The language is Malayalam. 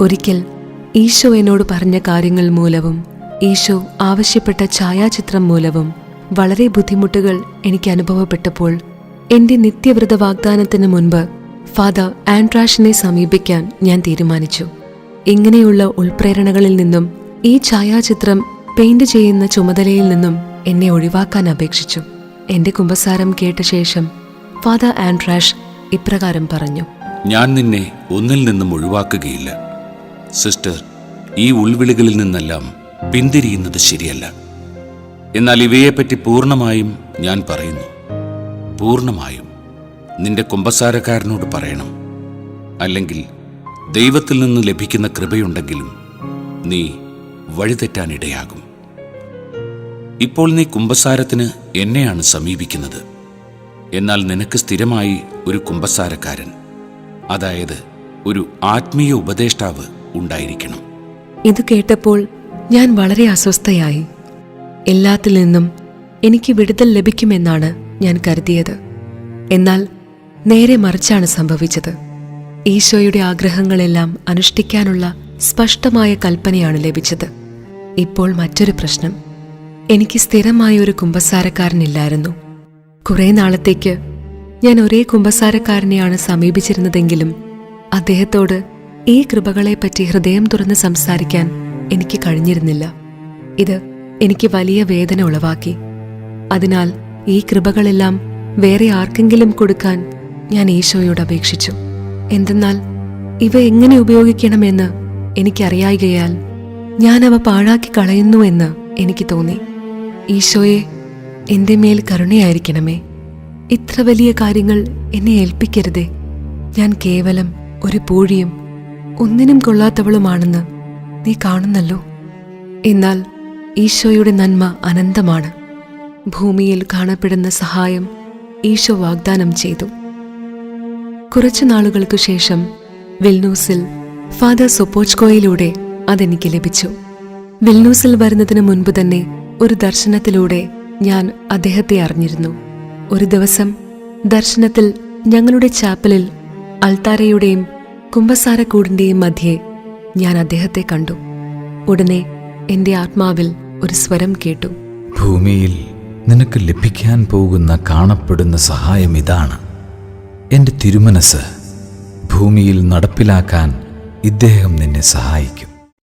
ഒരിക്കൽ ഈശോ എന്നോട് പറഞ്ഞ കാര്യങ്ങൾ മൂലവും ഈശോ ആവശ്യപ്പെട്ട ഛായാചിത്രം മൂലവും വളരെ ബുദ്ധിമുട്ടുകൾ എനിക്ക് അനുഭവപ്പെട്ടപ്പോൾ എന്റെ നിത്യവ്രത വാഗ്ദാനത്തിന് മുൻപ് ഫാദർ ആൻഡ്രാഷിനെ സമീപിക്കാൻ ഞാൻ തീരുമാനിച്ചു. ഇങ്ങനെയുള്ള ഉൾപ്രേരണകളിൽ നിന്നും ഈ ഛായാചിത്രം പെയിന്റ് ചെയ്യുന്ന ചുമതലയിൽ നിന്നും എന്നെ ഒഴിവാക്കാൻ അപേക്ഷിച്ചു. എന്റെ കുമ്പസാരം കേട്ട ശേഷം ഫാദർ ആൻഡ്രാഷ് ഇപ്രകാരം പറഞ്ഞു. ഞാൻ നിന്നെ ഒന്നിൽ നിന്നും ഒഴിവാക്കുകയില്ല. സിസ്റ്റർ ഈ ഉൾവിളികളിൽ നിന്നെല്ലാം പിന്തിരിയുന്നത് ശരിയല്ല. എന്നാൽ ഇവയെപ്പറ്റി പൂർണമായും ഞാൻ പറയുന്നു. പൂർണമായും നിന്റെ കുമ്പസാരക്കാരനോട് പറയണം. അല്ലെങ്കിൽ ദൈവത്തിൽ നിന്ന് ലഭിക്കുന്ന കൃപയുണ്ടെങ്കിലും നീ വഴിതെറ്റാനിടയാകും. ഇപ്പോൾ നീ കുമ്പസാരത്തിന് എന്നെയാണ് സമീപിക്കുന്നത്. എന്നാൽ നിനക്ക് സ്ഥിരമായി ഒരു കുമ്പസാരക്കാരൻ അതായത് ഒരു ആത്മീയ ഉപദേഷ്ടാവ് ഉണ്ടായിരിക്കണം. ഇത് കേട്ടപ്പോൾ ഞാൻ വളരെ അസ്വസ്ഥയായി. എല്ലാത്തിൽ നിന്നും എനിക്ക് വിടുതൽ ലഭിക്കുമെന്നാണ് ഞാൻ കരുതിയത്. എന്നാൽ നേരെ മറിച്ചാണ് സംഭവിച്ചത്. ഈശോയുടെ ആഗ്രഹങ്ങളെല്ലാം അനുഷ്ഠിക്കാനുള്ള സ്പഷ്ടമായ കൽപ്പനയാണ് ലഭിച്ചത്. ഇപ്പോൾ മറ്റൊരു പ്രശ്നം. എനിക്ക് സ്ഥിരമായ ഒരു കുമ്പസാരക്കാരനില്ലായിരുന്നു. കുറേ നാളത്തേക്ക് ഞാൻ ഒരേ കുമ്പസാരക്കാരനെയാണ് സമീപിച്ചിരുന്നതെങ്കിലും അദ്ദേഹത്തോട് ഈ കൃപകളെപ്പറ്റി ഹൃദയം തുറന്ന് സംസാരിക്കാൻ എനിക്ക് കഴിഞ്ഞിരുന്നില്ല. ഇത് എനിക്ക് വലിയ വേദന ഉളവാക്കി. അതിനാൽ ഈ കൃപകളെല്ലാം വേറെ ആർക്കെങ്കിലും കൊടുക്കാൻ ഞാൻ ഈശോയോട് അപേക്ഷിച്ചു. എന്തെന്നാൽ ഇവ എങ്ങനെ ഉപയോഗിക്കണമെന്ന് എനിക്കറിയായികയാൽ ഞാൻ അവ പാഴാക്കി കളയുന്നു എന്ന് എനിക്ക് തോന്നി. ഈശോയെ എന്റെ മേൽ കരുണയായിരിക്കണമേ. ഇത്ര വലിയ കാര്യങ്ങൾ എന്നെ ഏൽപ്പിക്കരുതേ. ഞാൻ കേവലം ഒരു പൂഴിയും ഒന്നിനും കൊള്ളാത്തവളുമാണെന്ന് നീ കാണുന്നല്ലോ. എന്നാൽ ഈശോയുടെ നന്മ അനന്തമാണ്. ഭൂമിയിൽ കാണപ്പെടുന്ന സഹായം ഈശോ വാഗ്ദാനം ചെയ്തു. കുറച്ചു നാളുകൾക്കു ശേഷം വിൽനൂസിൽ ഫാദർ സൊപ്പോച്ച്കോയിലൂടെ അതെനിക്ക് ലഭിച്ചു. വിൽനൂസിൽ വരുന്നതിന് മുൻപ് തന്നെ ഒരു ദർശനത്തിലൂടെ ഞാൻ അദ്ദേഹത്തെ അറിഞ്ഞിരുന്നു. ഒരു ദിവസം ദർശനത്തിൽ ഞങ്ങളുടെ ചാപ്പലിൽ അൾത്താരയുടെയും കുംഭസാരക്കൂടിന്റെയും മധ്യേ ഞാൻ അദ്ദേഹത്തെ കണ്ടു. ഉടനെ എന്റെ ആത്മാവിൽ ഒരു സ്വരം കേട്ടു. ഭൂമിയിൽ നിനക്ക് ലഭിക്കാൻ പോകുന്ന കാണപ്പെടുന്ന സഹായം ഇതാണ്. എന്റെ തിരുമനസ് ഭൂമിയിൽ നടപ്പിലാക്കാൻ ഇദ്ദേഹം നിന്നെ സഹായിക്കും.